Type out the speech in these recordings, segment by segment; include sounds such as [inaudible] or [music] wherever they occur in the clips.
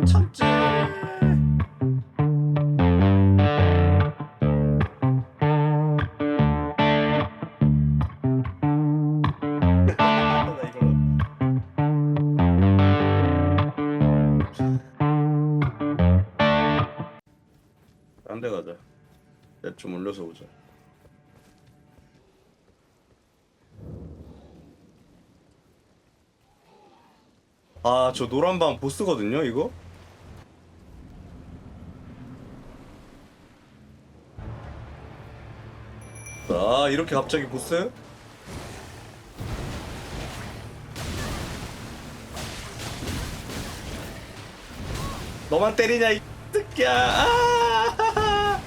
못 참지. 딴 데 가자. 랩좀 올려서 오자. 아, 저 노란 방 보스거든요, 이거? 이렇게 갑자기 보스? 너만 때리냐, 이 새끼야! 아!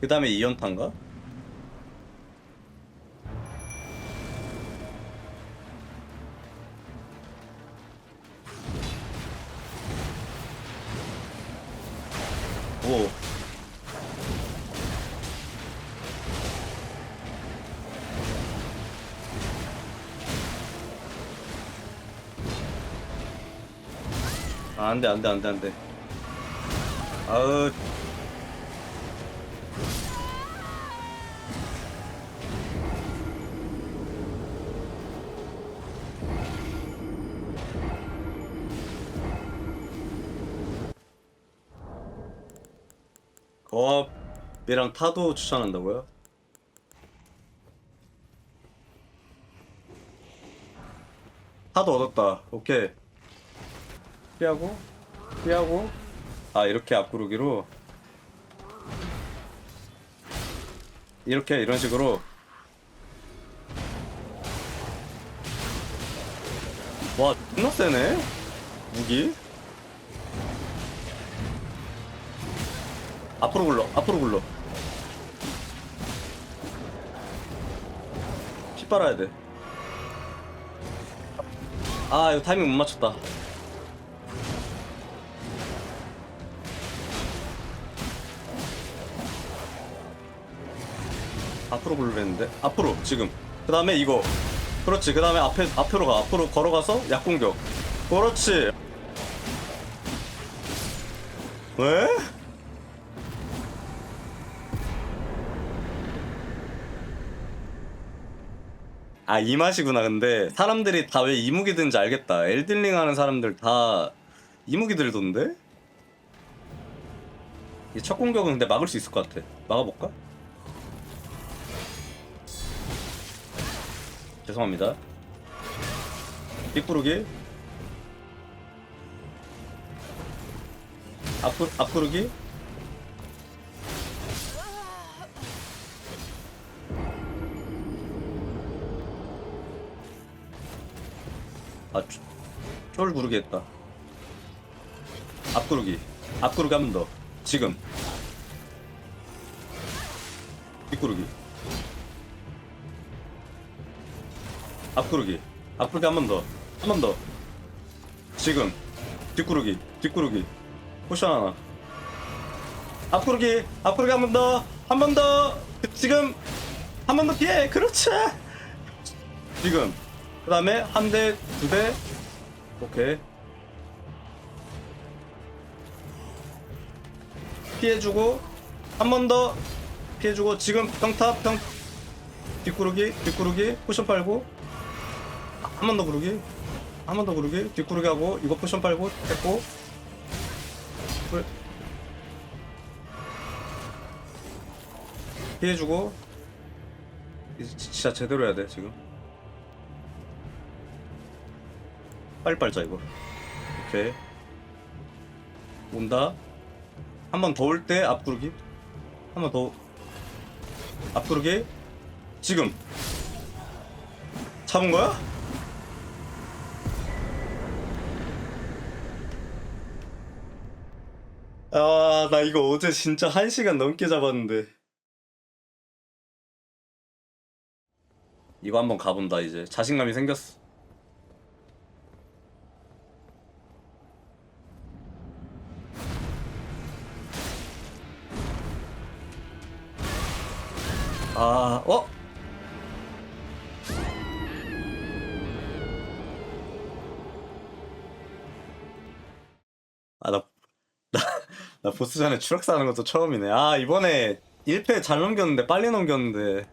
그 다음에 2연탄가? 아, 안 돼, 안 돼, 안 돼, 안 돼. 아으. 거업이랑 타도 추천한다고요? 타도 얻었다. 오케이. 피하고 피하고. 아 이렇게 앞구르기로? 이렇게 이런 식으로? 와 존나 세네? 무기? 앞으로 굴러 앞으로 굴러. 피 빨아야 돼아 아, 이거 타이밍 못 맞췄다 앞으로 굴르랬는데. 앞으로 지금. 그 다음에 이거. 그렇지. 그 다음에 앞에 앞으로 가. 앞으로 걸어가서 약공격. 그렇지. 왜? 아 이 맛이구나. 근데 사람들이 다 왜 이무기 든지 알겠다. 엘든링 하는 사람들 다 이무기 들던데? 이첫 공격은 근데 막을 수 있을 것 같아. 막아볼까? 죄송합니다 빅부르기 앞부, 앞부르기 아, 쫄- 쫄 구르기 했다. 앞구르기. 앞구르기 한번 더. 지금. 뒷구르기. 앞구르기. 앞구르기 한 번 더. 한 번 더. 지금. 뒷구르기. 뒷구르기. 포션 하나. 앞구르기. 앞구르기 한 번 더. 한 번 더. 지금. 한 번 더 피해. 그렇지. 지금. 그 다음에 한 대, 두 대. 오케이. 피해주고, 한 번 더 피해주고, 지금 평타, 평, 뒷구르기, 뒷구르기, 포션 빨고, 한 번 더 구르기, 한 번 더 구르기, 뒷구르기 하고, 이거 포션 빨고, 했고, 풀. 피해주고, 이제 지- 진짜 제대로 해야 돼, 지금. 빨리 빨자 이거. 오케이. 온다. 한 번 더 올 때 앞구르기. 한 번 더. 앞구르기. 지금. 잡은 거야? 아 나 이거 어제 진짜 한 시간 넘게 잡았는데 이거 한번 가본다 이제 자신감이 생겼어? 보스 전에 추락사 하는 것도 처음이네. 아, 이번에 1패 잘 넘겼는데, 빨리 넘겼는데.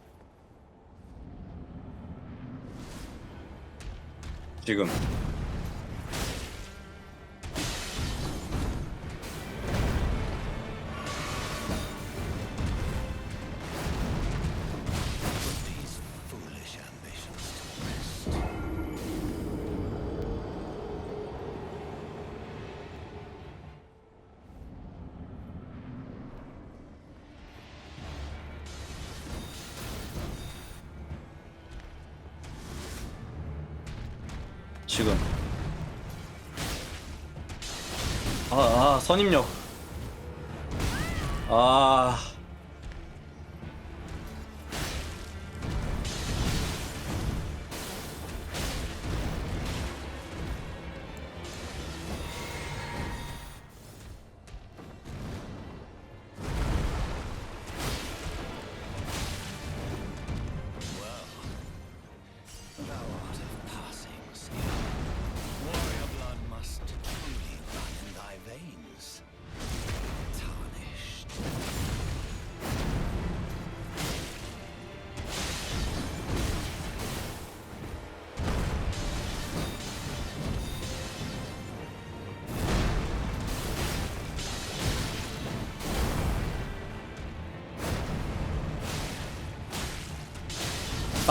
지금. 선임력.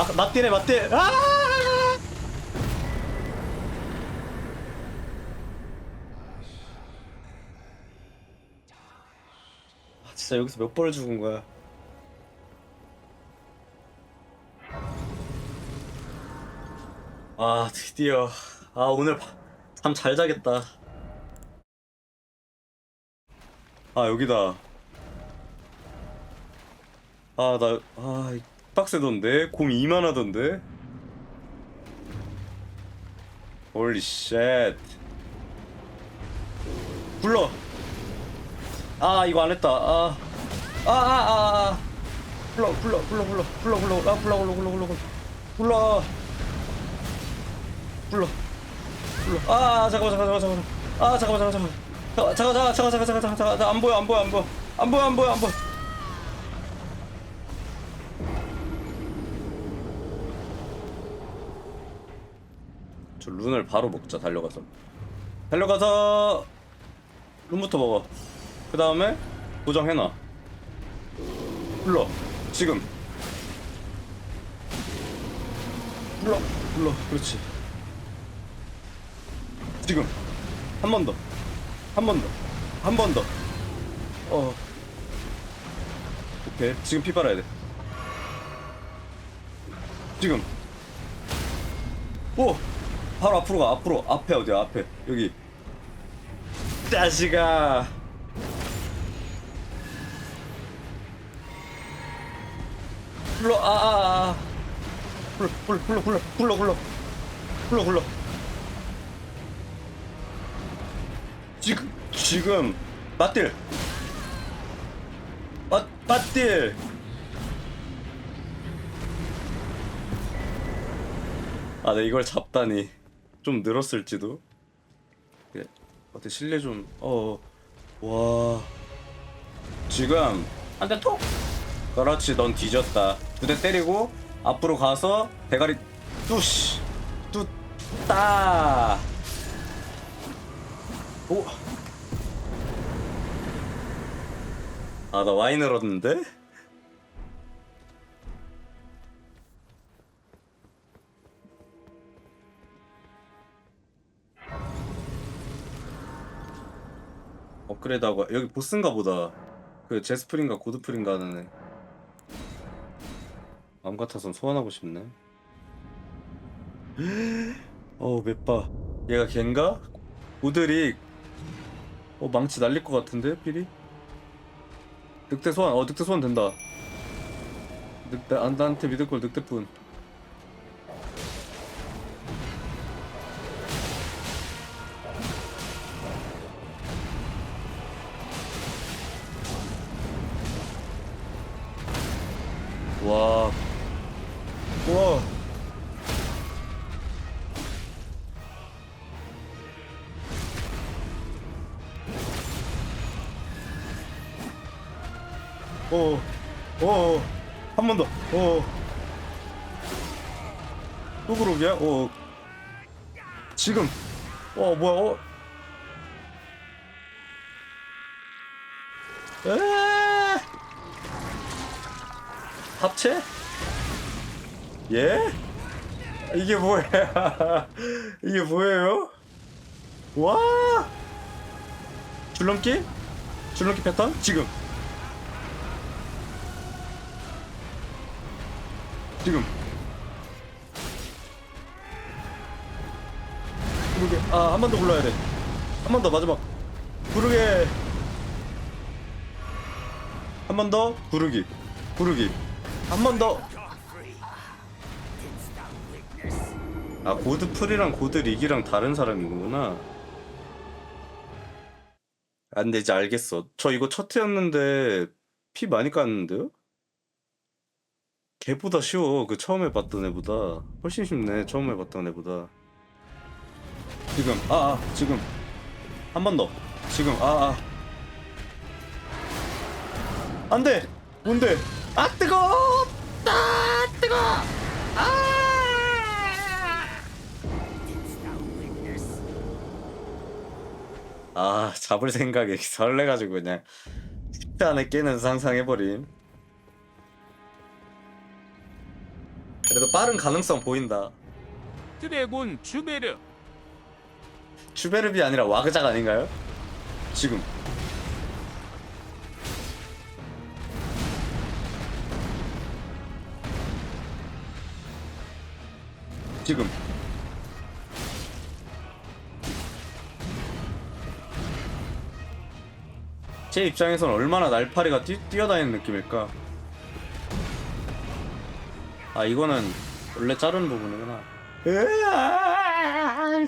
아, 맞디네, 맞디. 아! 아, 진짜 여기서 몇 번을 죽은 거야. 아, 드디어. 아, 오늘 잠 잘 자겠다. 아, 여기다. 아, 나, 아, 이 빡세던데? 곰 2만 하던데? 홀리 쉣. 불러! 아, 이거 안 했다. 아, 아, 아, 아, 아. 불러, 불러, 불러, 불러, 불러, 불러, 아, 불러, 불러, 불러, 불러, 불러. 불러. 불러. 불러. 아, 잠깐만, 잠깐만, 잠깐만. 아, 잠깐만, 잠깐만, 잠깐만. 잠깐, 잠깐, 잠깐, 잠깐, 잠깐, 잠깐, 잠깐, 안 보여, 안 보여, 안 보여. 안 보여, 안 보여, 안 보여. 저 룬을 바로 먹자. 달려가서. 달려가서 룬부터 먹어. 그 다음에 고정해놔. 불러. 지금. 불러. 불러. 그렇지. 지금. 한 번 더. 한 번 더. 한 번 더. 어. 오케이. 지금 피 빨아야 돼. 지금. 오! 바로 앞으로 가 앞으로 앞에 어디야 앞에. 여기. 따시가. 불러 아, 아. 아아아. 불러 불러 불러 불러 불러 불러. 불러 지금 지금. 맞들 맞 맞들 아, 네, 이걸 잡다니. 좀 늘었을지도. 그래, 어때 실내 좀. 어, 와. 지금 한대 톡. 그렇지, 넌 뒤졌다. 두 대 때리고 앞으로 가서 대가리 뚜시 뚜따. 오. 아, 나 와인을 얻는데? 업그레이드하고 여기 보스인가 보다. 그 제스프린가 고드프린가 하는 애. 마음 같아선 소환하고 싶네. [gasps] 어우 맵바. 얘가 걘가? 고드릭 어 망치 날릴 것 같은데 필이? 늑대 소환 어 늑대 소환 된다. 늑대 안 나한테 믿을 걸 늑대뿐 와. 와. 어, 어, 한번 더. 어. 또 그러기야? 어. 지금. 어, 뭐야? 어. 에. 합체? 예? 이게 뭐야? [laughs] 이게 뭐예요? 와! 줄넘기? 줄넘기 패턴? 지금. 지금. 부르게. 아, 한 번더 불러야 돼. 한 번 더 마지막. 부르게. 한 번더 부르기. 부르기. 한 번 더. 아, 고드 풀이랑 고드 리기랑 다른 사람이구나. 안 되지, 알겠어. 저 이거 첫 회였는데, 피 많이 깠는데요? 걔보다 쉬워. 그 처음 해봤던 애보다. 훨씬 쉽네, 처음 해봤던 애보다. 지금, 아, 아, 지금. 한 번 더. 지금, 아, 아. 안 돼! 뭔데? 아, 뜨거! 아, 뜨거! 아! 아 잡을 생각에 [laughs] 설레가지고 그냥 10대 안에 깨는 상상해버림 그래도 빠른 가능성 보인다 드래곤 주베르 주베르비 아니라 와그작 아닌가요? 지금 지금. 제 입장에선 얼마나 날파리가 뛰, 뛰어다니는 느낌일까? 아 이거는 원래 자르는 부분이구나. 으아!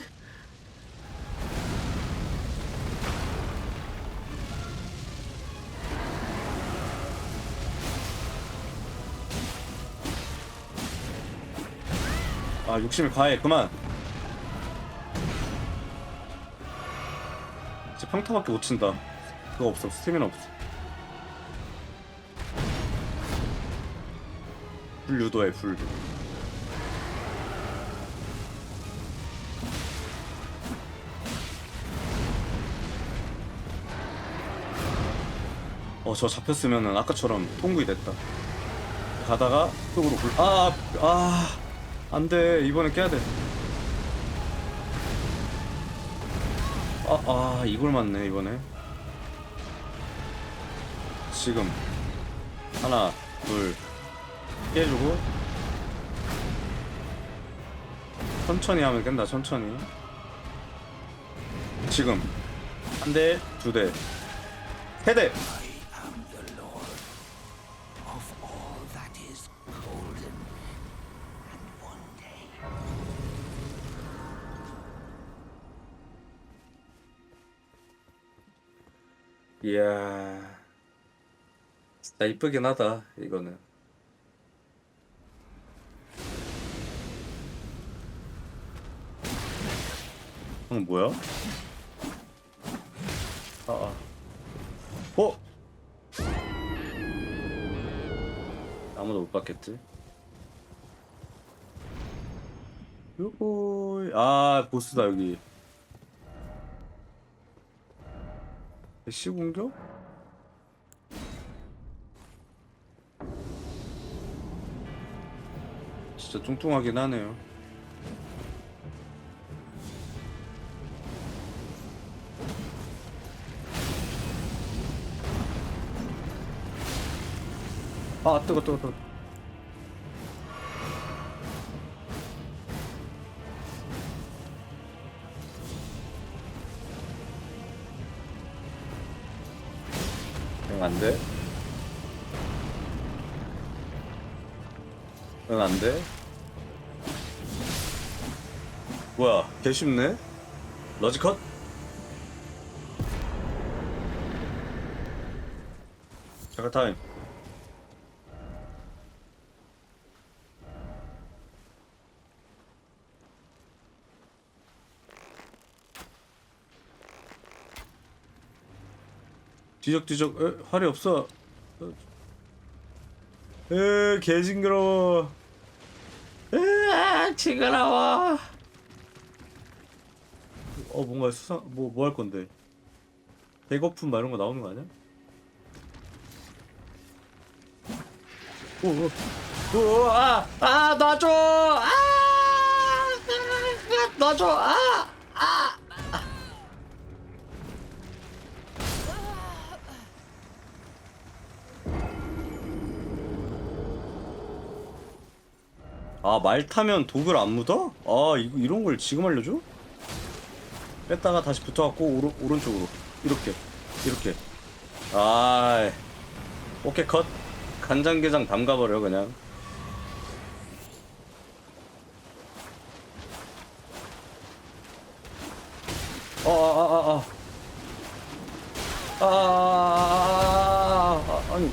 아 욕심이 과해 그만 이제 평타밖에 못 친다 그거 없어 스태미나 없어 불 유도해 불 어, 저 잡혔으면은 아까처럼 통구이 됐다. 가다가 쪽으로 굴. 아, 아, 안 돼. 이번에 깨야 돼. 아, 아, 이걸 맞네, 이번에. 지금. 하나, 둘. 깨주고. 천천히 하면 깬다, 천천히. 지금. 한 대, 두 대. 세 대! 이야 진짜 이쁘긴 하다 이거는 형 뭐야? 아 아 어? 아무도 못 봤겠지? 요거 아 보스다 여기 시 공격? 진짜 뚱뚱하긴 하네요. 아 뜨거 뜨거 뜨거. 안 돼. 응, 안 돼. 뭐야, 개 쉽네? 러지컷? 잠깐 타임. 뒤적뒤적, 에? 활이 없어. 어, 으 개징그러워 으아 징그러워 어 뭔가 수상 뭐 뭐 할 건데 배고픔 막 이런 거 나오는 거 아니야? 오오오아 아 놔줘 아 아, 놔줘 아 아 말 타면 독을 안 묻어? 아 이거 이런 걸 지금 알려줘? 뺐다가 다시 붙어갖고 오른 오른쪽으로 이렇게 이렇게 아 오케이 컷 간장게장 담가버려 그냥 어 아 아 아 아 아, 아, 아, 아, 아니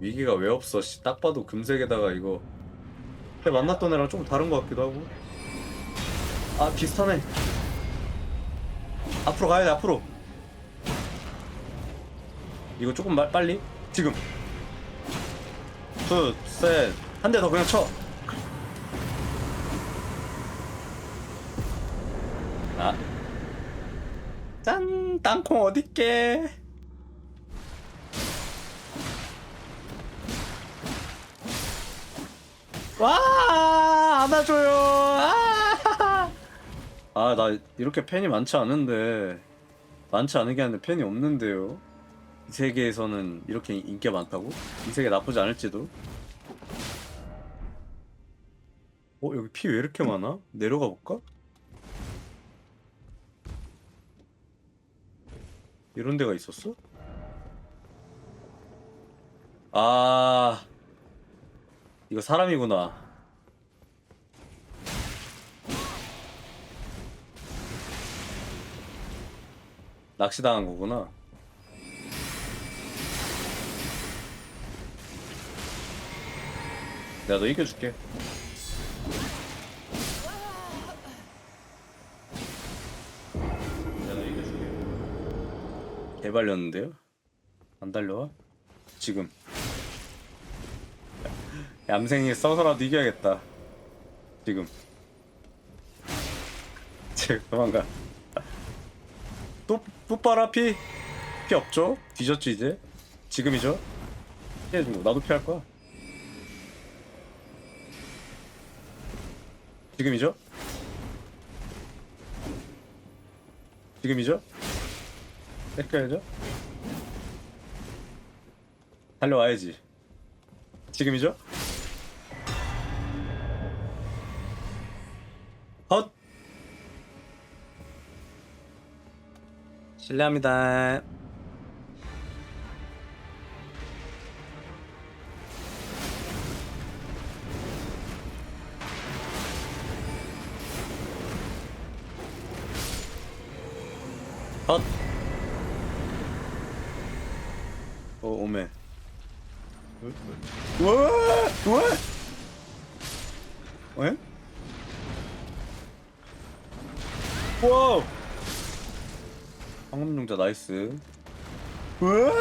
위기가 왜 없어? 씨, 딱 봐도 금색에다가 이거 그때 만났던 애랑 좀 다른 것 같기도 하고. 아 비슷하네. 앞으로 가야 돼 앞으로. 이거 조금 말, 빨리 지금. 둘, 셋, 한 대 더 그냥 쳐. 아. 짠, 땅콩 어딨게? 와 안아줘요 아! 아나 이렇게 팬이 많지 않은데 많지 않은 게 아니라 팬이 없는데요 이 세계에서는 이렇게 인기가 많다고? 이 세계 나쁘지 않을지도 어 여기 피 왜 이렇게 많아? 내려가 볼까? 이런 데가 있었어? 아 이거 사람이구나. 낚시당한 거구나. 내가 너 이겨줄게. 내가 너 이겨줄게. 개발렸는데요? 안 달려와? 지금. 얌생이 써서라도 이겨야겠다. 지금. [laughs] 지금 도망가. 또 뿌빠라 피. 피 없죠? 뒤졌죠 이제? 지금이죠? 피해주고 나도 피할 거야. 지금이죠? 지금이죠? 뺏겨야죠? 달려와야지. 지금이죠? 실례합니다. 헛! 어, 오메. 왜? 왜? 왜? 와우! 황금용자 나이스. 왜?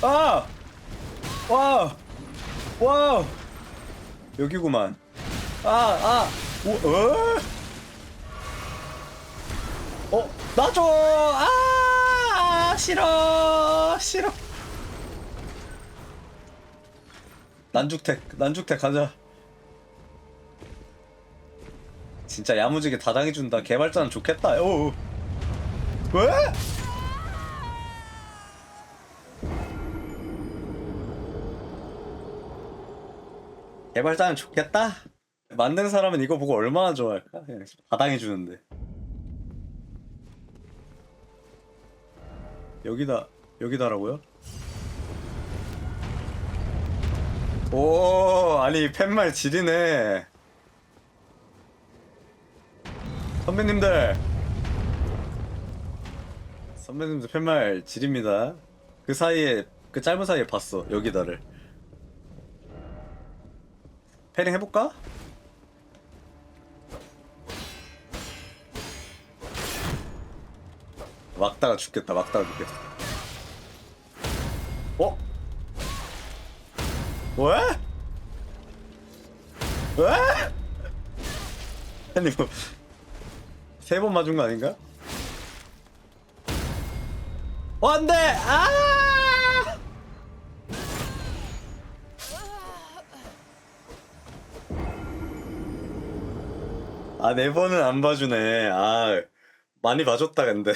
아! 와! 와! 여기구만. 아, 아! 오, 어? 어, 놔줘! 아! 싫어! 싫어! 난죽택, 난죽택 가자. 진짜 야무지게 다 당해준다. 개발자는 좋겠다. 오. 왜? 개발자는 좋겠다. 만든 사람은 이거 보고 얼마나 좋아할까? 그냥 다 당해주는데. 여기다 여기다라고요? 오 아니 팻말 지리네 선배님들 선배님들 팻말 지립니다 그 사이에 그 짧은 사이에 봤어 여기다를 패링 해볼까? 막다가 죽겠다 막다가 죽겠다 어? 왜? 왜? [laughs] 아니 뭐 세 번 맞은 거 아닌가? 어, 안 돼! 아! 아, 네 번은 안 봐주네. 아, 많이 봐줬다, 근데.